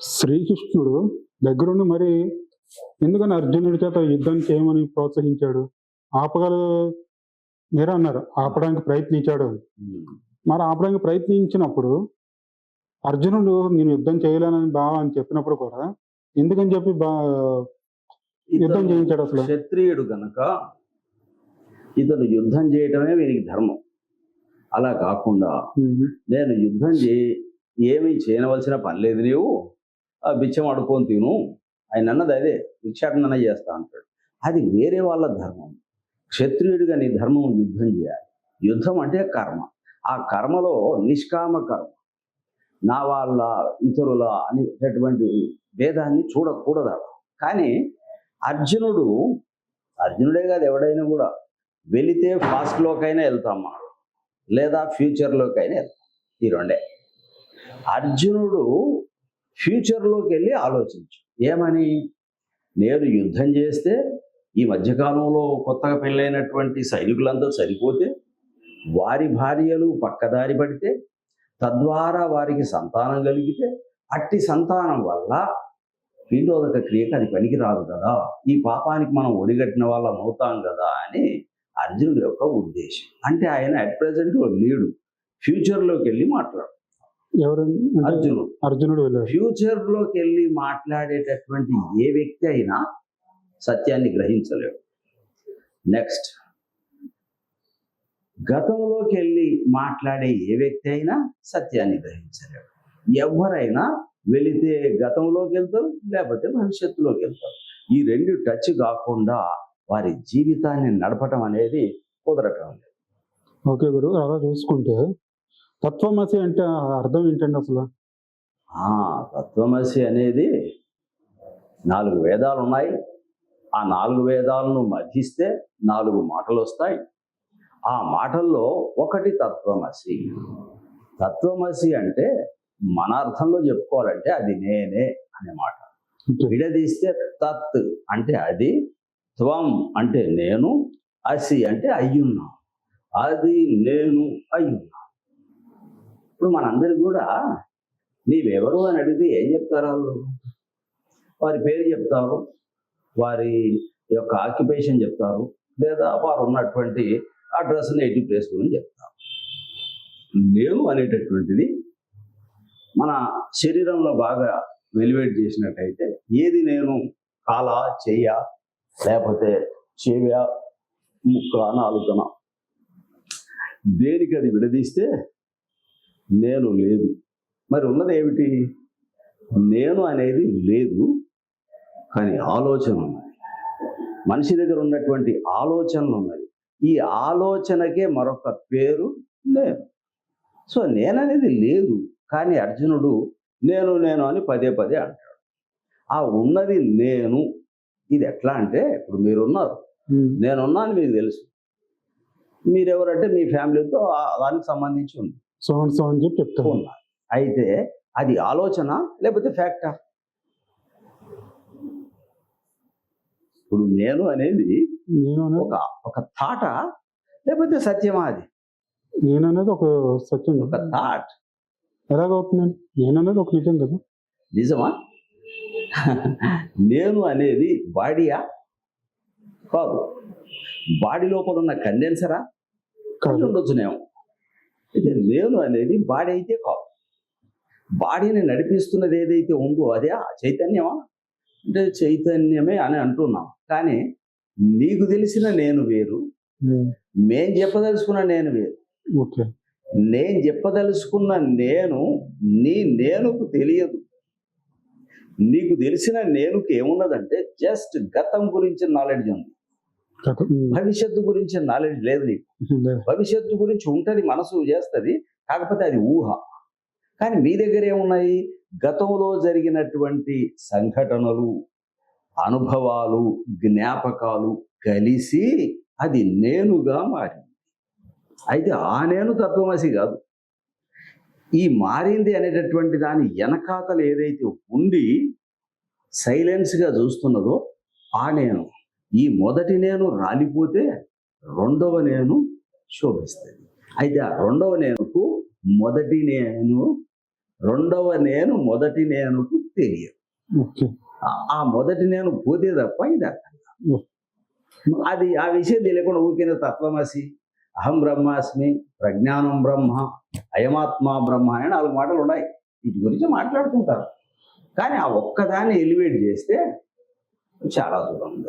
శ్రీకృష్ణుడు దగ్గరుండి మరి ఎందుకని అర్జునుడి చేత యుద్ధం చేయమని ప్రోత్సహించాడు? ఆపగల మీరే అన్నారు ఆపడానికి ప్రయత్నించాడు. మరి ఆపడానికి ప్రయత్నించినప్పుడు అర్జునుడు నేను యుద్ధం చేయలేనని బాగా అని చెప్పినప్పుడు కూడా ఎందుకని చెప్పి బా యుద్ధం చేయించాడు అసలు? క్షత్రియుడు గనక ఇతను యుద్ధం చేయటమే వీరికి ధర్మం. అలా కాకుండా నేను యుద్ధం చే ఏమీ చేయవలసిన పని లేదు నీవు. బిచ్చం అడుకొని తిను. ఆయన అన్నది అదే భిక్షాటన చేస్తా అంటాడు. అది వేరే వాళ్ళ ధర్మం. క్షత్రియుడిగా నీ ధర్మం యుద్ధం చేయాలి. యుద్ధం అంటే కర్మ. ఆ కర్మలో నిష్కామ కర్మ. నా వాళ్ళ ఇతరుల అనేటటువంటి భేదాన్ని చూడకూడదు కానీ అర్జునుడు అర్జునుడే కాదు ఎవడైనా కూడా వెళితే ఫాస్ట్లోకైనా వెళ్తాం మనం. లేదా ఫ్యూచర్లోకైనా వెళ్తాం. ఈ రెండే. అర్జునుడు ఫ్యూచర్లోకి వెళ్ళి ఆలోచించు. ఏమని? నేను యుద్ధం చేస్తే ఈ మధ్యకాలంలో కొత్తగా పెళ్ళైనటువంటి సైనికులందరూ సరిపోతే వారి భార్యలు పక్కదారి పడితే తద్వారా వారికి సంతానం కలిగితే అట్టి సంతానం వల్ల పిండోదక క్రియకు అది పనికిరాదు కదా. ఈ పాపానికి మనం ఒడిగట్టిన వాళ్ళం అవుతాం కదా అని అర్జునుడి యొక్క ఉద్దేశం. అంటే ఆయన అట్ ప్రజెంట్ లేడు. ఫ్యూచర్లోకి వెళ్ళి మాట్లాడు. ఎవరు? అర్జునుడు. అర్జునుడు వెళ్ళాడు. ఫ్యూచర్లోకి వెళ్ళి మాట్లాడేటటువంటి ఏ వ్యక్తి అయినా సత్యాన్ని గ్రహించలేడు. నెక్స్ట్ గతంలోకి వెళ్ళి మాట్లాడే ఏ వ్యక్తి అయినా సత్యాన్ని గ్రహించలేడు. ఎవరైనా వెళితే గతంలోకి వెళ్తారు లేకపోతే భవిష్యత్తులోకి వెళ్తారు. ఈ రెండు టచ్ కాకుండా వారి జీవితాన్ని నడపటం అనేది కుదరటం లేదు. ఓకే గురు అలా చూసుకుంటే తత్వమసి అంటే అర్థం ఏంటండి అసలు? ఆ తత్వమసి అనేది నాలుగు వేదాలు ఉన్నాయి. ఆ నాలుగు వేదాలను మధ్యిస్తే నాలుగు మాటలు వస్తాయి ఆ మాటల్లో ఒకటి తత్వమసి. తత్వమసి అంటే మన అర్థంలో చెప్పుకోవాలంటే అది నేనే అనే మాట. విడదీస్తే తత్ అంటే అది త్వం అంటే నేను అసి అంటే అయ్యున్నా. అది నేను అయ్యున్నా. ఇప్పుడు మనందరికి కూడా నీవెవరు అని అడిగితే ఏం చెప్తారు వాళ్ళు? వారి పేరు చెప్తారు వారి యొక్క ఆక్యుపేషన్ చెప్తారు లేదా వారు ఉన్నటువంటి అడ్రస్ నేటివ్ ప్లేస్ గురించి చెప్తారు. నేను అనేటటువంటిది మన శరీరంలో బాగా వెలివేట్ చేసినట్టయితే ఏది నేను కాలా చెయ్య లేకపోతే చెవ్య ముక్క నాలుగున దేనికి అది విడదీస్తే నేను లేదు. మరి ఉన్నది ఏమిటి? నేను అనేది లేదు కానీ ఆలోచన ఉన్నది. మనిషి దగ్గర ఉన్నటువంటి ఆలోచనలు ఉన్నది. ఈ ఆలోచనకే మరొక పేరు నేను సో నేననేది లేదు కానీ అర్జునుడు నేను నేను అని పదే పదే అంటాడు. ఆ ఉన్నది నేను ఇది ఎట్లా అంటే ఇప్పుడు మీరున్నారు. నేనున్నాను మీకు తెలుసు. మీరెవరంటే మీ ఫ్యామిలీతో దానికి సంబంధించి ఉంది. సో అండ్ సో అని చెప్పి చెప్తాను ఉన్నారు అయితే అది ఆలోచన లేకపోతే ఫ్యాక్టా ఇప్పుడు నేను అనేది నేను అనేది ఒక ఒక థాట లేకపోతే సత్యమా అది? నేను అనేది ఒక సత్యం ఒక థాట్ ఎలాగవుతుందండి? నేను అనేది ఒక నిజం కదా. నిజమా? నేను అనేది బాడీయా? కాదు. బాడీ లోపల ఉన్న కండెన్సరా ఉండొచ్చునేమో. అయితే నేను అనేది బాడీ అయితే కాదు. బాడీని నడిపిస్తున్నది ఏదైతే ఉందో అదే చైతన్యమా? అంటే చైతన్యమే అని అంటున్నాం. కానీ నీకు తెలిసిన నేను వేరు మేం చెప్పదలుచుకున్న నేను వేరు. ఓకే. నేను చెప్పదలుచుకున్న నేను నీ నేనుకు తెలియదు. నీకు తెలిసిన నేనుకు ఏమున్నదంటే జస్ట్ గతం గురించి నాలెడ్జ్ ఉంది. భవిష్యత్తు గురించి నాలెడ్జ్ లేదు నీకు. భవిష్యత్తు గురించి ఉంటది మనసు చేస్తుంది కాకపోతే అది ఊహ. కానీ మీ దగ్గర ఏమున్నాయి గతంలో జరిగినటువంటి సంఘటనలు అనుభవాలు జ్ఞాపకాలు కలిసి అది నేనుగా మారింది. అయితే ఆ నేను తత్వమసి కాదు. ఈ మారింది అనేటటువంటి దాని వెనకాతలు ఏదైతే ఉండి సైలెన్స్గా చూస్తున్నదో ఆ నేను. ఈ మొదటి నేను రాలిపోతే రెండవ నేను శోభిస్తుంది అయితే ఆ రెండవ నేనుకు మొదటి నేను రెండవ నేను మొదటి నేనుకు తెలియదు. ఆ- మొదటి నేను పోతే తప్ప ఇది అర్థం. అది ఆ విషయం తెలియకుండా ఊరికే తత్వమసి అహం బ్రహ్మాస్మి ప్రజ్ఞానం బ్రహ్మ అయమాత్మ బ్రహ్మ అని నాలుగు మాటలు ఉన్నాయి. వీటి గురించి మాట్లాడుకుంటారు. కానీ ఆ ఒక్కదాన్ని ఎలివేట్ చేస్తే చాలా దూరం ఉంది.